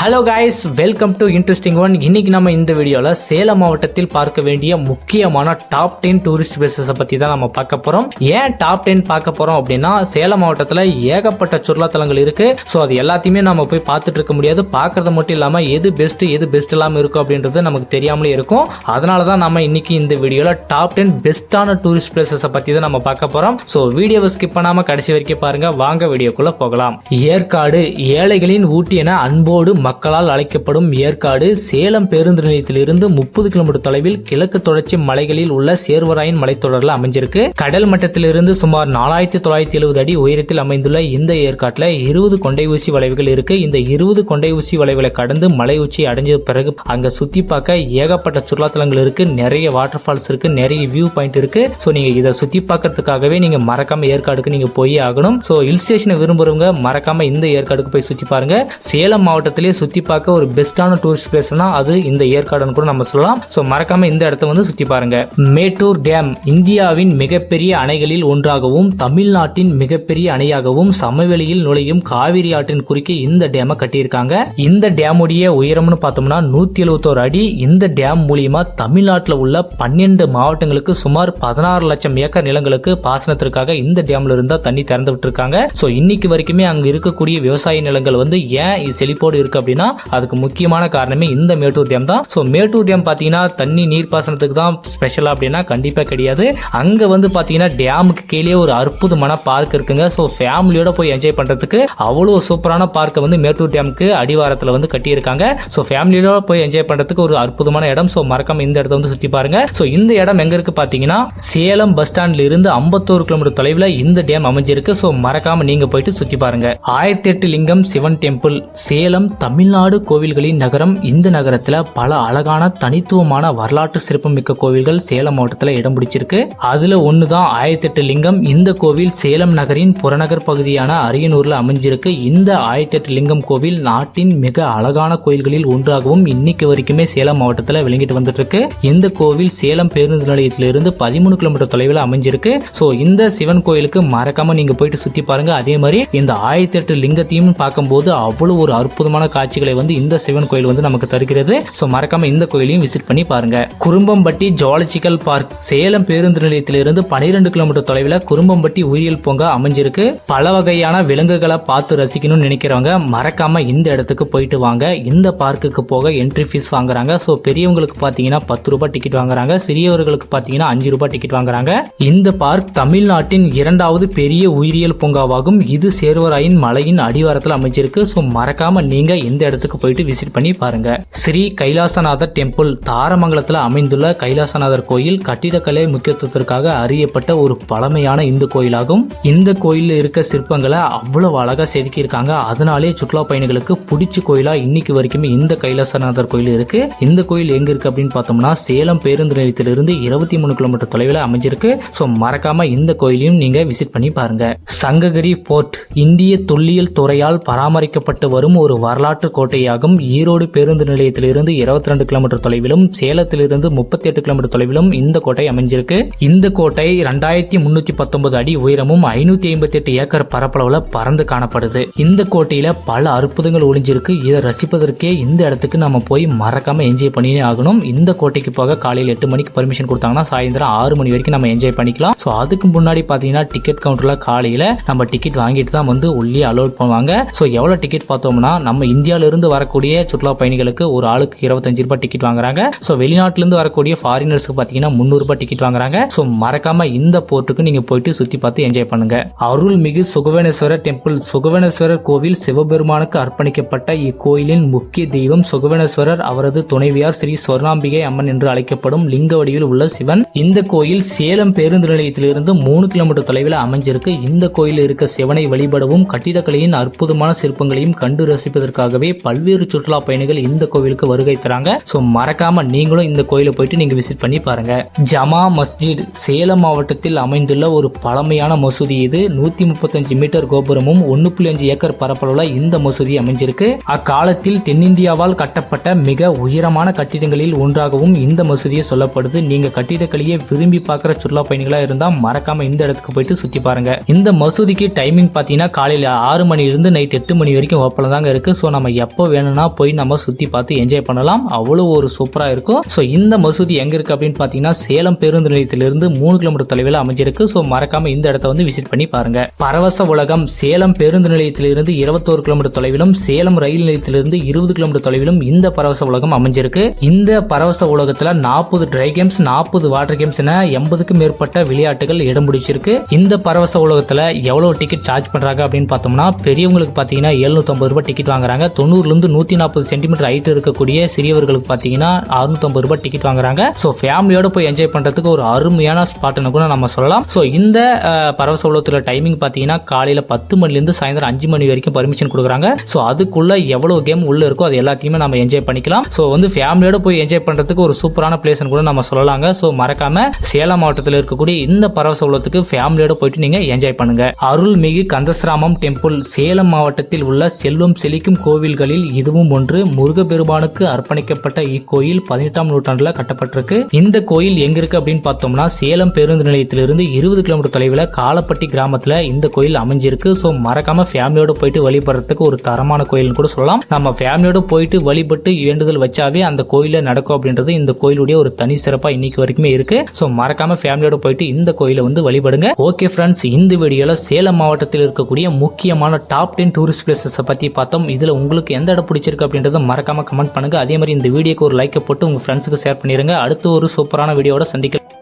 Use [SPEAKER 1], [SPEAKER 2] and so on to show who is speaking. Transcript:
[SPEAKER 1] Hello guys welcome to interesting one இன்னைக்கு நம்ம இந்த வீடியோவில் சேலம் மாவட்டத்தில் பார்க்க வேண்டிய முக்கியமான டாப் டென் டூரிஸ்ட் பிளேசஸை பற்றி தான் நம்ம பார்க்க போகிறோம் ஏன் டாப் டென் பார்க்க போகிறோம் அப்படின்னா சேலம் மாவட்டத்தில் ஏகப்பட்ட சுற்றுலாத்தலங்கள் இருக்குது ஸோ அது எல்லாத்தையுமே நம்ம போய் பார்த்துட்டு இருக்க முடியாது. பார்க்குறது மட்டும் இல்லாமல் எது பெஸ்ட்டு எது பெஸ்ட் இல்லாமல் இருக்கும் அப்படின்றது நமக்கு தெரியாமலே இருக்கும். அதனால தான் நம்ம இன்றைக்கி இந்த வீடியோவில் டாப் டென் பெஸ்ட்டான டூரிஸ்ட் பிளேசஸை பற்றி தான் நம்ம பார்க்க போகிறோம் ஸோ வீடியோவை ஸ்கிப் பண்ணாமல் கடைசி வரைக்கும் பாருங்கள் வாங்க வீடியோக்குள்ளே போகலாம். ஏற்காடு ஏழைகளின் ஊட்டி என அன்போடு மக்களால் அழைக்கப்படும் ஏற்காடு சேலம் பேருந்து நிலையத்திலிருந்து முப்பது கிலோமீட்டர் தொலைவில் கிழக்கு தொடர்ச்சி மலைகளில் உள்ள சேர்வராயன் மலைத்தொடரில் அமைஞ்சிருக்கு. கடல் மட்டத்திலிருந்து சுமார் நாலாயிரத்தி தொள்ளாயிரத்தி எழுபது அடி உயரத்தில் அமைந்துள்ள இந்த ஏற்காட்டில் இருபது கொண்டை ஊசி வளைவுகள் இருக்கு. இந்த இருபது கொண்டை ஊசி வளைவுகளை கடந்து மலை உச்சி அடைஞ்ச பிறகு அங்க சுத்தி பார்க்க ஏகப்பட்ட சுற்றுலாத்தலங்கள் இருக்கு. நிறைய வாட்டர் ஃபால்ஸ் இருக்கு. நிறைய வியூ பாயிண்ட் இருக்கு. ஸோ நீங்க இதை சுத்தி பார்க்கறதுக்காகவே நீங்க மறக்காம ஏற்காடுக்கு நீங்க போய் ஆகணும். ஸோ ஹில் ஸ்டேஷனை விரும்புறவங்க மறக்காம இந்த ஏற்காடுக்கு போய் சுத்தி பாருங்க. சேலம் மாவட்டத்திலே சுற்றி பார்க்க ஒரு பெஸ்டான டூரிஸ்ட் பிளேஸ்னா அது இந்த ஏற்காடுன்னு கூட நம்ம சொல்லலாம். ஸோ மறக்காமல் இந்த இடத்த வந்து சுற்றி பாருங்க. மேட்டூர் டேம் இந்தியாவின் மிகப்பெரிய அணைகளில் ஒன்றாகவும் தமிழ்நாட்டின் மிகப்பெரிய அணையாகவும் சமவெளியில் நுழையும் காவிரி ஆற்றின் குறுக்கே இந்த டேமை கட்டியிருக்காங்க. இந்த டேமுடைய உயரம்னு பார்த்தோம்னா நூத்தி எழுபத்தோரு அடி. இந்த டேம் மூலியமா தமிழ்நாட்டில் உள்ள பன்னெண்டு மாவட்டங்களுக்கு சுமார் பதினாறு லட்சம் ஏக்கர் நிலங்களுக்கு பாசனத்திற்காக இந்த டேம்ல இருந்தா தண்ணி திறந்து விட்டுருக்காங்க. ஸோ இன்னைக்கு வரைக்குமே அங்க இருக்கக்கூடிய விவசாய நிலங்கள் வந்து ஏன் செழிப்போடு இருக்கு அப்படின்னா அதுக்கு முக்கியமான காரணமே இந்த மேட்டூர் டேம் தான். ஸோ மேட்டூர் டேம் பார்த்தீங்கன்னா தண்ணி நீர்ப்பாசனத்துக்கு தான் ஸ்பெஷலாக அப்படின்னா கண்டிப்பாக கிடையாது. அங்கே வந்து பார்த்தீங்கன்னா டேமுக்கு கீழே ஒரு அற்புதமான பார்க் இருக்குங்க. ஸோ ஃபேமிலியோட போய் என்ஜாய் பண்ணுறதுக்கு அவ்வளோ சூப்பரான பார்க்கை வந்து மேட்டூர் டேமுக்கு அடிவாரத்தில் வந்து கட்டியிருக்காங்க. ஸோ ஃபேமிலியோட போய் என்ஜாய் பண்ணுறதுக்கு ஒரு அற்புதமான இடம். ஸோ மறக்காம இந்த இடத்த வந்து சுற்றி பாருங்க. ஸோ இந்த இடம் எங்க இருக்கு பார்த்தீங்கன்னா சேலம் பஸ் ஸ்டாண்ட்ல இருந்து ஐம்பத்தோரு கிலோமீட்டர் தொலைவில் இந்த டேம் அமைஞ்சிருக்கு. ஸோ மறக்காம நீங்க போயிட்டு சுற்றி பாருங்க. ஆயிரத்தி எட்டு லிங்கம் சிவன் டெம்பிள் சேலம் தமிழ்நாடு கோவில்களின் நகரம் இந்த நகரத்துல பல அழகான தனித்துவமான வரலாற்று சிறப்புமிக்க கோவில்கள் சேலம் மாவட்டத்தில் இடம் பிடிச்சிருக்கு. அதுல ஒன்று தான் ஆயிரத்தி எட்டு லிங்கம் இந்த கோவில் சேலம் நகரின் புறநகர் பகுதியான அரியனூர்ல அமைஞ்சிருக்கு. இந்த ஆயிரத்தி எட்டு லிங்கம் கோவில் நாட்டின் மிக அழகான கோயில்களில் ஒன்றாகவும் இன்னைக்கு வரைக்குமே சேலம் மாவட்டத்தில் விளங்கிட்டு வந்துட்டு இருக்கு இந்த கோவில் சேலம் பேருந்து நிலையத்திலிருந்து பதிமூணு கிலோமீட்டர் தொலைவில் அமைஞ்சிருக்கு. ஸோ இந்த சிவன் கோயிலுக்கு மறக்காம நீங்க போயிட்டு சுத்தி பாருங்க. அதே மாதிரி இந்த ஆயிரத்தி எட்டு லிங்கத்தையும் பார்க்கும்போது அவ்வளவு ஒரு அற்புதமான காட்சி காட்சிகளை வந்து இந்த சிவன் கோயில் வந்து நமக்கு தருகிறது. ஸோ மறக்காம இந்த கோயிலையும் விசிட் பண்ணி பாருங்க. குறும்பம்பட்டி ஜுவாலஜிக்கல் பார்க் சேலம் பேருந்து நிலையத்திலிருந்து பனிரெண்டு கிலோமீட்டர் தொலைவில் குறும்பம்பட்டி உயிரியல் பூங்கா அமைஞ்சிருக்கு. பல வகையான விலங்குகளை பார்த்து ரசிக்கணும்னு நினைக்கிறவங்க மறக்காம இந்த இடத்துக்கு போயிட்டு வாங்க. இந்த பார்க்குக்கு போக என்ட்ரி ஃபீஸ் வாங்குறாங்க. ஸோ பெரியவங்களுக்கு பார்த்தீங்கன்னா பத்து ரூபாய் டிக்கெட் வாங்குறாங்க. சிறியவர்களுக்கு பார்த்தீங்கன்னா அஞ்சு ரூபாய் டிக்கெட் வாங்குறாங்க. இந்த பார்க் தமிழ்நாட்டின் இரண்டாவது பெரிய உயிரியல் பூங்காவாகும். இது சேர்வராயின் மலையின் அடிவாரத்தில் அமைஞ்சிருக்கு. ஸோ மறக்காம நீங்க இந்த இடத்துக்கு போயிட்டு விசிட் பண்ணி பாருங்க. ஸ்ரீ கைலாசநாதர் டெம்பிள் தாரமங்கலத்தில் அமைந்துள்ள கைலாசநாதர் கோயில் கட்டிடக்கலை முக்கியத்துவத்திற்காக அறியப்பட்ட ஒரு பழமையான இந்து கோயிலாகும். இந்த கோயிலில் இருக்க சிற்பங்களை அவ்வளவு அழகா செதுக்கி இருக்காங்க அதனாலே சுற்றுலா பயணிகளுக்கு பிடிச்ச கோயிலா இன்னைக்கு வரைக்குமே இந்த கைலாசநாதர் கோயில் இருக்கு. இந்த கோயில் எங்க இருக்கு அப்படின்னு பார்த்தோம்னா சேலம் பேருந்து நிலையத்திலிருந்து இருபத்தி மூணு கிலோமீட்டர் தொலைவில் அமைஞ்சிருக்கு. ஸோ மறக்காம இந்த கோயிலையும் நீங்க விசிட் பண்ணி பாருங்க. சங்ககிரி போர்ட் இந்திய தொல்லியல் துறையால் பராமரிக்கப்பட்டு வரும் ஒரு வரலாற்று கோட்டையாகும். ஈரோடு பேருந்து நிலையத்திலிருந்து இருபத்தி ரெண்டு கிலோமீட்டர் தொலைவிலும் சேலத்திலிருந்து முப்பத்தி எட்டு கிலோமீட்டர் தொலைவிலும் இந்த கோட்டை அமைஞ்சிருக்கு. இந்த கோட்டை ரெண்டாயிரத்தி முன்னூத்தி பத்தொன்பது அடி உயரமும் ஐநூத்தி ஐம்பத்தி எட்டு ஏக்கர் பரப்பளவுல பறந்து காணப்படுது. இந்த கோட்டையில பல அற்புதங்கள் ஒளிஞ்சிருக்கு. இதை ரசிப்பதற்கே இந்த இடத்துக்கு நம்ம போய் மறக்காம என்ஜாய் பண்ணியே ஆகணும். இந்த கோட்டைக்கு போக காலையில் எட்டு மணிக்கு பர்மிஷன் கொடுத்தாங்கன்னா சாயந்தரம் ஆறு மணி வரைக்கும் நம்ம என்ஜாய் பண்ணிக்கலாம். ஸோ அதுக்கு முன்னாடி பார்த்தீங்கன்னா டிக்கெட் கவுண்டர்ல காலையில் நம்ம டிக்கெட் வாங்கிட்டு தான் வந்து உள்ளே அலோட் பண்ணுவாங்க. ஸோ எவ்வளோ டிக்கெட் பார்த்தோம்னா நம்ம இந்திய இருந்து வரக்கூடிய சுற்றுலா பயணிகளுக்கு ஒரு ஆளுக்கு இருபத்தஞ்சு ரூபாய் டிக்கெட் வாங்குறாங்க. ஸோ வெளிநாட்டிலிருந்து வரக்கூடிய ஃபாரினர்ஸ்க்கு பார்த்தீங்கன்னா முந்நூறு ரூபாய் டிக்கெட் வாங்குறாங்க. ஸோ மறக்காம இந்த போர்ட்டுக்கு நீங்க போயிட்டு சுத்தி பார்த்து என்ஜாய் பண்ணுங்க. அருள்மிகு சுகவேனேஸ்வரர் டெம்பிள் சுகவேனேஸ்வரர் கோவில் சிவபெருமானுக்கு அர்ப்பணிக்கப்பட்ட இக்கோயிலின் முக்கிய தெய்வம் சுகவேனேஸ்வரர் அவரது துணைவியார் ஸ்ரீ சொர்ணாம்பிகை அம்மன் என்று அழைக்கப்படும் லிங்க வடிவில் உள்ள சிவன். இந்த கோயில் சேலம் பேருந்து நிலையத்திலிருந்து மூணு கிலோமீட்டர் தொலைவில் அமைஞ்சிருக்கு. இந்த கோயிலில் இருக்க சிவனை வழிபடவும் கட்டிடக்கலையின் அற்புதமான சிற்பங்களையும் கண்டு ரசிப்பதற்காக ரசிப்பதற்காகவே பல்வேறு சுற்றுலா பயணிகள் இந்த கோவிலுக்கு வருகை தராங்க. ஸோ மறக்காம நீங்களும் இந்த கோயிலை போயிட்டு நீங்க விசிட் பண்ணி பாருங்க. ஜமா மஸ்ஜித் சேலம் மாவட்டத்தில் அமைந்துள்ள ஒரு பழமையான மசூதி இது. நூத்தி முப்பத்தஞ்சு மீட்டர் கோபுரமும் ஒன்னு புள்ளி அஞ்சு ஏக்கர் பரப்பளவுல இந்த மசூதி அமைஞ்சிருக்கு. அக்காலத்தில் தென்னிந்தியாவால் கட்டப்பட்ட மிக உயரமான கட்டிடங்களில் ஒன்றாகவும் இந்த மசூதியை சொல்லப்படுது. நீங்க கட்டிடக்கலையை விரும்பி பார்க்குற சுற்றுலா பயணிகளா இருந்தா மறக்காம இந்த இடத்துக்கு போயிட்டு சுத்தி பாருங்க. இந்த மசூதிக்கு டைமிங் பார்த்தீங்கன்னா காலையில் ஆறு மணிலிருந்து நைட் எட்டு மணி வரைக்கும் ஓப்பன் தாங்க இருக்கு. ஸோ நம்ம நம்ம எப்போ வேணும்னா போய் நம்ம சுற்றி பார்த்து என்ஜாய் பண்ணலாம். அவ்வளோ ஒரு சூப்பராக இருக்கும். ஸோ இந்த மசூதி எங்கே இருக்குது அப்படின்னு பார்த்தீங்கன்னா சேலம் பேருந்து நிலையத்திலிருந்து மூணு கிலோமீட்டர் தொலைவில் அமைஞ்சிருக்கு. ஸோ மறக்காம இந்த இடத்த வந்து விசிட் பண்ணி பாருங்க. பரவச உலகம் சேலம் பேருந்து நிலையத்திலிருந்து இருபத்தோரு கிலோமீட்டர் தொலைவிலும் சேலம் ரயில் நிலையத்திலிருந்து இருபது கிலோமீட்டர் தொலைவிலும் இந்த பரவச உலகம் அமைஞ்சிருக்கு. இந்த பரவச உலகத்தில் நாற்பது ட்ரை கேம்ஸ் நாற்பது வாட்டர் கேம்ஸ் என எண்பதுக்கும் மேற்பட்ட விளையாட்டுகள் இடம் பிடிச்சிருக்கு. இந்த பரவச உலகத்தில் எவ்வளோ டிக்கெட் சார்ஜ் பண்ணுறாங்க அப்படின்னு பார்த்தோம்னா பெரியவங்களுக்கு பார்த்தீங்கன்னா எழுநூத்தம்பது ரூபாய் டிக்கெட் வாங்குறாங்க. தொண்ணூறுலேருந்து நூற்றி நாற்பது சென்டிமீட்டர் ஹைட் இருக்கக்கூடிய சிறியவர்களுக்கு பார்த்தீங்கன்னா அறுநூத்தம்பது ரூபாய் டிக்கெட் வாங்குறாங்க. ஸோ ஃபேமிலியோட போய் என்ஜாய் பண்ணுறதுக்கு ஒரு அருமையான ஸ்பாட்னு கூட நம்ம சொல்லலாம். ஸோ இந்த பரவச உலகத்தில் டைமிங் பார்த்தீங்கன்னா காலையில் பத்து மணிலேருந்து சாயந்தரம் அஞ்சு மணி வரைக்கும் பர்மிஷன் கொடுக்குறாங்க. ஸோ அதுக்குள்ளே எவ்வளோ கேம் உள்ள இருக்கோ அது எல்லாத்தையுமே நம்ம என்ஜாய் பண்ணிக்கலாம். ஸோ வந்து ஃபேமிலியோட போய் என்ஜாய் பண்ணுறதுக்கு ஒரு சூப்பரான பிளேஸ்னு கூட நம்ம சொல்லலாங்க. ஸோ மறக்காம சேலம் மாவட்டத்தில் இருக்கக்கூடிய இந்த பரவச உலகத்துக்கு ஃபேமிலியோட போயிட்டு நீங்கள் என்ஜாய் பண்ணுங்க. அருள்மிகு கந்தசிராமம் டெம்பிள் சேலம் மாவட்டத்தில் உள்ள செல்வம் செழிக்கும் கோவில் கோவில்களில் இதுவும் ஒன்று முருகப்பெருமானுக்கு அர்ப்பணிக்கப்பட்ட இக்கோயில் பதினெட்டாம் நூற்றாண்டுல கட்டப்பட்டிருக்கு. இந்த கோயில் எங்க இருக்கு அப்படின்னு பார்த்தோம்னா சேலம் பேருந்து நிலையத்திலிருந்து இருபது கிலோமீட்டர் தொலைவில் காலப்பட்டி கிராமத்துல இந்த கோயில் அமைஞ்சிருக்கு. ஸோ மறக்காம ஃபேமிலியோட போயிட்டு வழிபடுறதுக்கு ஒரு தரமான கோயில்னு கூட சொல்லலாம். நம்ம ஃபேமிலியோட போயிட்டு வழிபட்டு வேண்டுதல் வச்சாவே அந்த கோயில நடக்கும் அப்படின்றது இந்த கோயிலுடைய ஒரு தனி சிறப்பா இன்னைக்கு வரைக்குமே இருக்கு. ஸோ மறக்காம ஃபேமிலியோட போயிட்டு இந்த கோயிலை வந்து வழிபடுங்க. ஓகே ஃப்ரெண்ட்ஸ் இந்த வீடியோல சேலம் மாவட்டத்தில் இருக்கக்கூடிய முக்கியமான டாப் டென் டூரிஸ்ட் பிளேசஸை பத்தி பார்த்தோம். இதுல உங்களுக்கு எந்த இடம் பிடிச்சிருக்கு அப்படின்றத மறக்காம கமெண்ட் பண்ணுங்க. அதே மாதிரி இந்த வீடியோக்கு ஒரு லைக்கை போட்டு உங்க ஃப்ரெண்ட்ஸுக்கு ஷேர் பண்ணிடுங்க அடுத்து ஒரு சூப்பரான வீடியோட சந்திக்கலாம்.